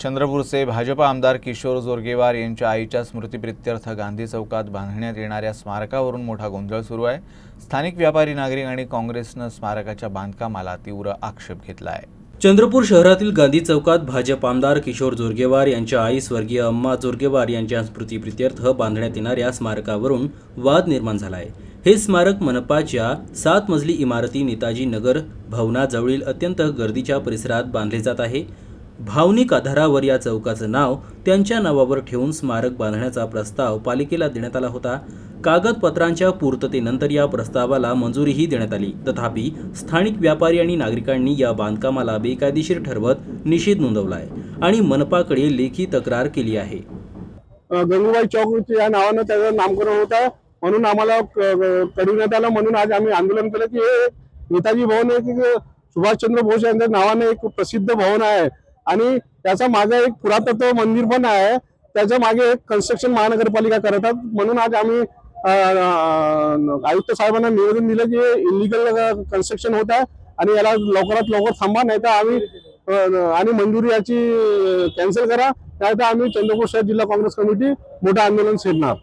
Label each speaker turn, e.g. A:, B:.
A: चंद्रपूरचे भाजप आमदार किशोर जोरगेवार यांच्या आईच्या स्मृतीप्रित्यर्थ गांधी चौकात बांधण्यात येणाऱ्या स्मारकावरून मोठा गोंधळ सुरू आहे. स्थानिक व्यापारी नागरिक आणि काँग्रेसनं स्मारकाच्या बांधकामाला तीव्र आक्षेप घेतला आहे
B: चंद्रपूर शहरातील गांधी चौकात भाजप आमदार किशोर जोरगेवार यांच्या आई स्वर्गीय अम्मा जोरगेवार यांच्या स्मृतीप्रित्यर्थ बांधण्यात येणाऱ्या स्मारकावरून वाद निर्माण झाला आहे हे स्मारक मनपाच्या सात मजली इमारती नेताजी नगर भवनाजवळील अत्यंत गर्दीच्या परिसरात बांधले जात आहे. भावनिक आधारावर या चौकाचं नाव त्यांच्या नावावर ठेवून स्मारक बांधण्याचा प्रस्ताव पालिकेला देण्यात आला होता. कागदपत्रांच्या पूर्ततेनंतर या प्रस्तावाला मंजुरीही देण्यात आली. तथापि स्थानिक व्यापारी आणि नागरिकांनी या बांधकामाला बेकायदेशीर ठरवत निषेध नोंदवला आहे आणि मनपाकडे लेखी तक्रार केली आहे.
C: गंगूबाई चौक या नावानं त्याचं नामकरण होतं. म्हणून आम्हाला क- कळविण्यात आलं म्हणून आज आम्ही आंदोलन केलं की हे नेताजी भवन एक एक सुभाषचंद्र बोस यांच्या नावाने एक प्रसिद्ध भवन आहे. आणि त्याचा मागे एक पुरातत्व मंदिर पण आहे. त्याच्यामागे एक कन्स्ट्रक्शन महानगरपालिका करतात. म्हणून आज आम्ही आयुक्त साहेबांना निवेदन दिलं की इलिगल कन्स्ट्रक्शन होत आहे आणि याला लवकरात लवकर थांबा नाही तर आम्ही आणि मंजुरी याची कॅन्सल करा. नाही तर आम्ही चंद्रपूर शहर जिल्हा काँग्रेस कमिटी मोठं आंदोलन छेडणार.